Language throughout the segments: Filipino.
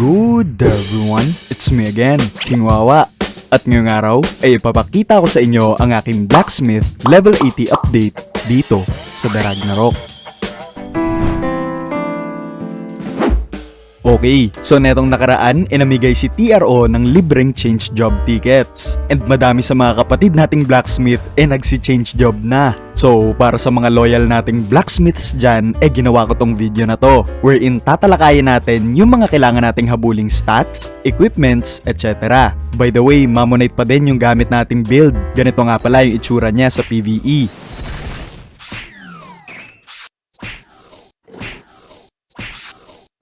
Good everyone, it's me again, King Wawa. At ngayong araw ay ipapakita ko sa inyo ang aking Blacksmith Level 80 update dito sa The Ragnarok. Okay, so netong nakaraan, inamigay si TRO ng libreng change job tickets. And madami sa mga kapatid nating blacksmith eh nagsi-change job na. So, para sa mga loyal nating blacksmiths dyan, eh ginawa ko tong video na to. Wherein tatalakayin natin yung mga kailangan nating habuling stats, equipments, etc. By the way, Mamonite pa din yung gamit nating build. Ganito nga pala yung itsura niya sa. PvE.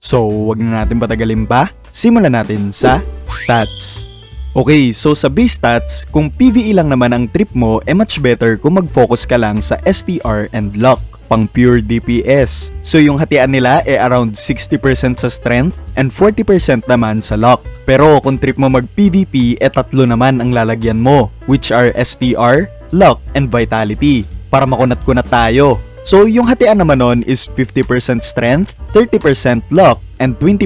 So, wag na natin patagalin pa. Simulan natin sa stats. Okay, so sa base stats, kung PvE lang naman ang trip mo, eh much better kung mag-focus ka lang sa STR and Luck, pang pure DPS. So yung hatian nila eh around 60% sa strength and 40% naman sa luck. Pero kung trip mo mag-PvP, eh tatlo naman ang lalagyan mo, which are STR, Luck, and Vitality. Para makunat-kunat tayo. So yung hatian naman nun is 50% strength, 30% luck, and 20%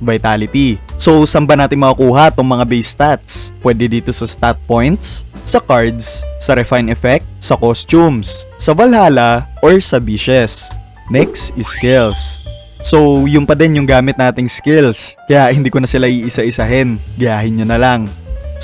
vitality. So saan ba natin makukuha tong mga base stats? Pwede dito sa stat points, sa cards, sa refine effect, sa costumes, sa Valhalla, or sa bishes. Next is skills. So, yung pa din yung gamit nating skills. Kaya hindi ko na sila iisa-isahin. Gayahin nyo na lang.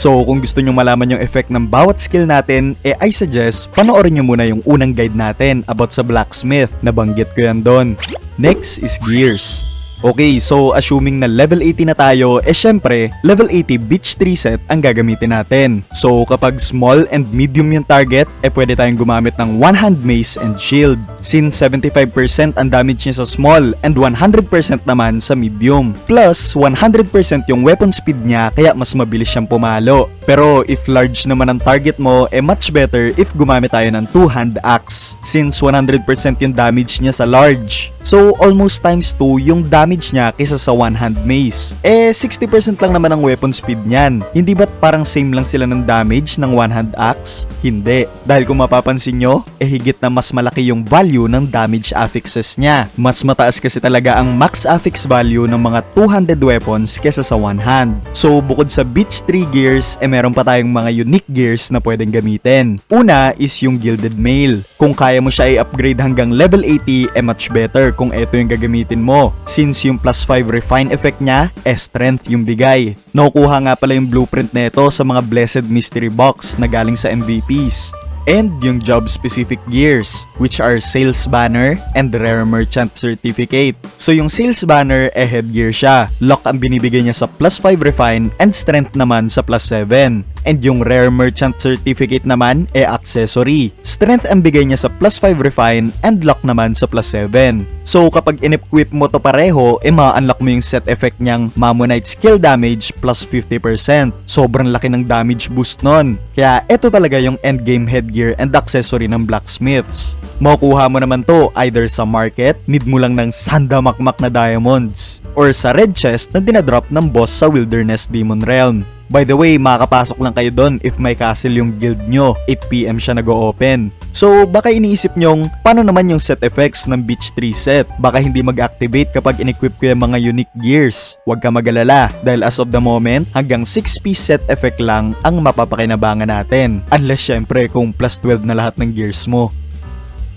So, kung gusto nyo malaman yung effect ng bawat skill natin, eh I suggest panoorin nyo muna yung unang guide natin about sa blacksmith. Nabanggit ko yan doon. Next is gears. Okay, so assuming na level 80 na tayo, eh syempre, level 80 beach 3 set ang gagamitin natin. So kapag small and medium yung target, eh pwede tayong gumamit ng one hand mace and shield. Since 75% ang damage niya sa small and 100% naman sa medium. Plus, 100% yung weapon speed niya kaya mas mabilis siyang pumalo. Pero if large naman ang target mo, eh much better if gumamit tayo ng two hand axe. Since 100% yung damage niya sa large. So almost times 2 yung damage niya kaysa sa one hand mace. Eh 60% lang naman ang weapon speed niyan. Hindi ba't parang same lang sila ng damage ng one hand axe? Hindi. Dahil kung mapapansin nyo, eh higit na mas malaki yung value ng damage affixes niya. Mas mataas kasi talaga ang max affix value ng mga 200 weapons kaysa sa one hand. So bukod sa beach 3 gears, eh meron pa tayong mga unique gears na pwedeng gamitin. Una is yung Gilded Mail. Kung kaya mo siya i-upgrade hanggang level 80, eh much better kung ito yung gagamitin mo. Since yung plus 5 refine effect niya, eh strength yung bigay. Nakukuha nga pala yung blueprint nito sa mga Blessed Mystery Box na galing sa MVPs and yung job-specific gears, which are Sales Banner and Rare Merchant Certificate. So yung Sales Banner, eh headgear siya. Lock ang binibigay niya sa plus 5 refine and strength naman sa plus 7. And yung Rare Merchant Certificate naman, eh accessory. Strength ang bigay niya sa plus 5 refine and lock naman sa plus 7. So kapag in-equip mo to pareho, eh ma-unlock mo yung set effect niyang Mammonite skill damage plus 50%. Sobrang laki ng damage boost nun. Kaya eto talaga yung endgame headgear and accessory ng blacksmiths. Makukuha mo naman to either sa market, need mo lang ng sandamakmak na diamonds, or sa red chest na dinadrop ng boss sa Wilderness Demon Realm. By the way, makakapasok lang kayo doon if may castle yung guild nyo. 8pm siya nag-open. So, baka iniisip nyong, paano naman yung set effects ng Beach 3 set? Baka hindi mag-activate kapag in-equip ko yung mga unique gears. Huwag ka magalala, dahil as of the moment, hanggang 6-piece set effect lang ang mapapakinabangan natin. Unless syempre kung plus 12 na lahat ng gears mo.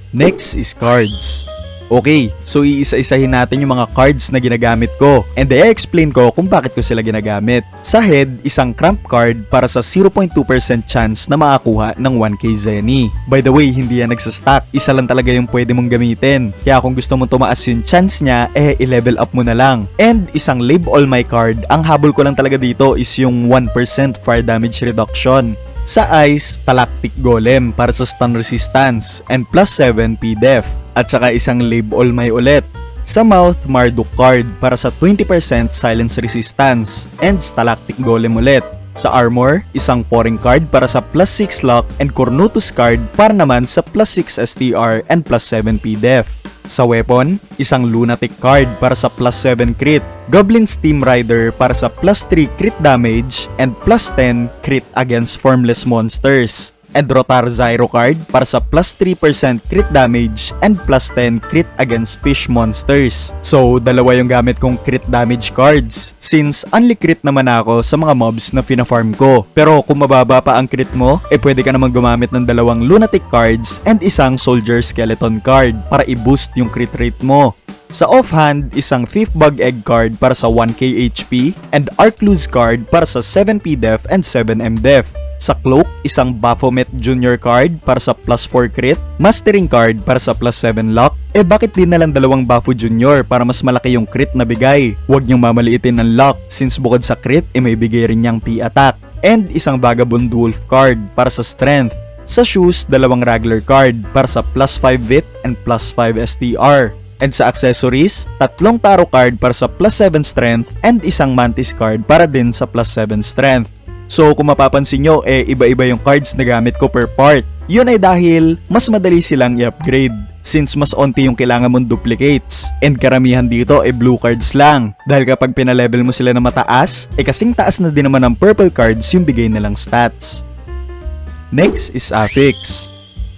Next is cards. Okay, so iisa-isahin natin yung mga cards na ginagamit ko and i-explain ko kung bakit ko sila ginagamit. Sa head, isang cramp card para sa 0.2% chance na makakuha ng 1k Zenny. By the way, hindi yan nagsastack. Isa lang talaga yung pwede mong gamitin. Kaya kung gusto mong tumaas yung chance niya, eh i-level up mo na lang. And isang Live All My card, ang habol ko lang talaga dito is yung 1% fire damage reduction. Sa Ice, Talactic Golem para sa stun resistance and plus 7 PDEF at saka isang Live All My ulit. Sa Mouth, Marduk card para sa 20% silence resistance and Stalactic Golem ulit. Sa Armor, isang Pouring card para sa plus 6 lock and Cornutus card para naman sa plus 6 STR and plus 7 PDEF. Sa weapon, isang Lunatic card para sa plus 7 crit, Goblin Steam Rider para sa plus 3 crit damage and plus 10 crit against formless monsters. And Rotar Zyro card para sa plus 3% crit damage and plus 10 crit against fish monsters. So, dalawa yung gamit kong crit damage cards since only crit naman ako sa mga mobs na fina-farm ko. Pero kung mababa pa ang crit mo, eh pwede ka naman gumamit ng dalawang lunatic cards and isang soldier skeleton card para i-boost yung crit rate mo. Sa offhand, isang Thief Bug Egg card para sa 1k HP and Arcluse card para sa 7p def and 7m def. Sa Cloak, isang Baphomet Junior card para sa plus 4 crit, Mastering card para sa plus 7 lock. Eh bakit din na lang dalawang Bapho Junior para mas malaki yung crit na bigay? Huwag niyong mamaliitin ng lock since bukod sa crit, eh may bigay rin niyang P attack. And isang Vagabond Wolf card para sa strength. Sa shoes, dalawang regular card para sa plus 5 wit and plus 5 STR. And sa accessories, tatlong tarot card para sa plus 7 strength and isang mantis card para din sa plus 7 strength. So kung mapapansin nyo, eh iba-iba yung cards na gamit ko per part. Yun ay dahil mas madali silang i-upgrade since mas onti yung kailangan mong duplicates. And karamihan dito ay blue cards lang. Dahil kapag pinalevel mo sila na mataas, eh kasing taas na din naman ng purple cards yung bigay nilang stats. Next is affix.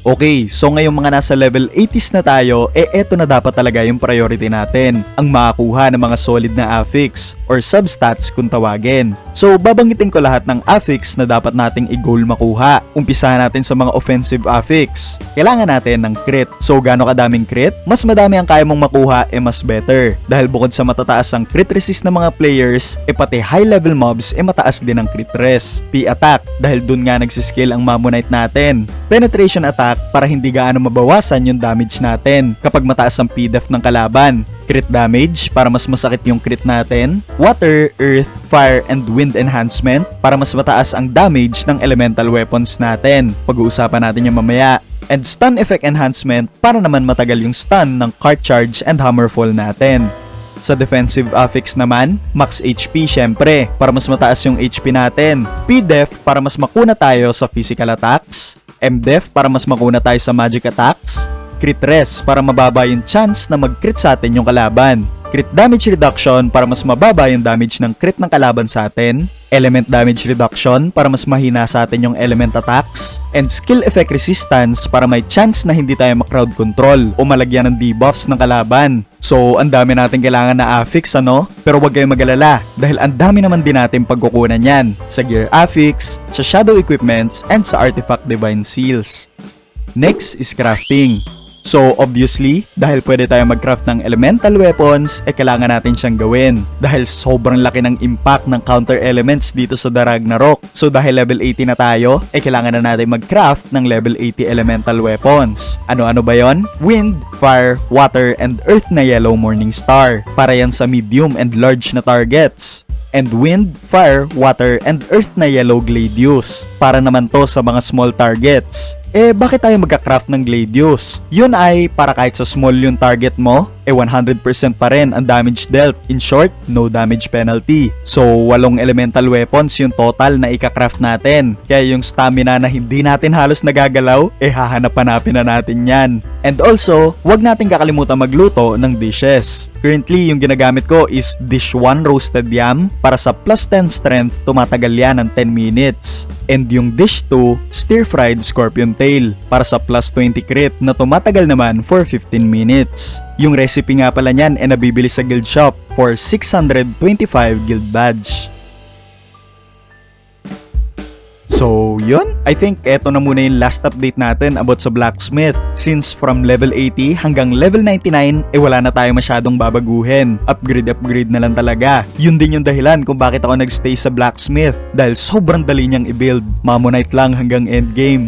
Okay, so ngayong mga nasa level 80s na tayo, eh eto na dapat talaga yung priority natin, ang makakuha ng mga solid na affix or substats kung tawagin. So babanggitin ko lahat ng affix na dapat nating i-goal makuha. Umpisahan natin sa mga offensive affix. Kailangan natin ng crit. So gaano kadaming crit? Mas madami ang kaya mong makuha, eh mas better. Dahil bukod sa matataas ang crit resist ng mga players, eh pati high level mobs, eh mataas din ang crit res. P-attack, dahil dun nga nagsiscale ang Mammonite natin. Penetration attack, para hindi gaano mabawasan yung damage natin kapag mataas ang PDEF ng kalaban. Crit damage para mas masakit yung crit natin. Water, earth, fire, and wind enhancement para mas mataas ang damage ng elemental weapons natin. Pag-uusapan natin yung mamaya. And stun effect enhancement para naman matagal yung stun ng card charge and hammerfall natin. Sa defensive affix naman, max HP syempre para mas mataas yung HP natin. PDEF para mas makuna tayo sa physical attacks. MDEF para mas makuna tayo sa magic attacks. Crit Res para mababa yung chance na mag-crit sa atin yung kalaban. Crit damage reduction para mas mababa yung damage ng crit ng kalaban sa atin. Element damage reduction para mas mahina sa atin yung element attacks. And skill effect resistance para may chance na hindi tayo ma-crowd control o malagyan ng debuffs ng kalaban. So, ang dami natin kailangan na affix, ano? Pero wag kayong mag-alala dahil ang dami naman din natin pagkukunan yan sa gear affix, sa shadow equipments, and sa artifact divine seals. Next is crafting. So obviously, dahil pwede tayo mag-craft ng elemental weapons, eh kailangan natin siyang gawin. Dahil sobrang laki ng impact ng counter elements dito sa The Ragnarok. So dahil level 80 na tayo, eh kailangan na natin mag-craft ng level 80 elemental weapons. Ano-ano ba yon? Wind, fire, water, and earth na yellow morning star. Para yan sa medium and large na targets and wind, fire, water, and earth na yellow gladius. Para naman to sa mga small targets. Eh, bakit tayo magka-craft ng Gladius? Yun ay para kahit sa small yung target mo, eh 100% pa rin ang damage dealt. In short, no damage penalty. So, walong elemental weapons yung total na ika-craft natin. Kaya yung stamina na hindi natin halos nagagalaw, eh hahanap-hanapin na natin yan. And also, wag natin kakalimutan magluto ng dishes. Currently, yung ginagamit ko is dish 1 roasted yam para sa plus 10 strength, tumatagal yan ng 10 minutes. And yung dish 2, stir-fried scorpion tail para sa plus 20 crit na tumatagal naman for 15 minutes. Yung recipe nga pala niyan ay nabibili sa guild shop for 625 guild badge. So, yun. I think eto na muna yung last update natin about sa blacksmith. Since from level 80 hanggang level 99, eh wala na tayo masyadong babaguhin. Upgrade-upgrade na lang talaga. Yun din yung dahilan kung bakit ako nagstay sa blacksmith. Dahil sobrang dali niyang i-build. Mammonite lang hanggang endgame.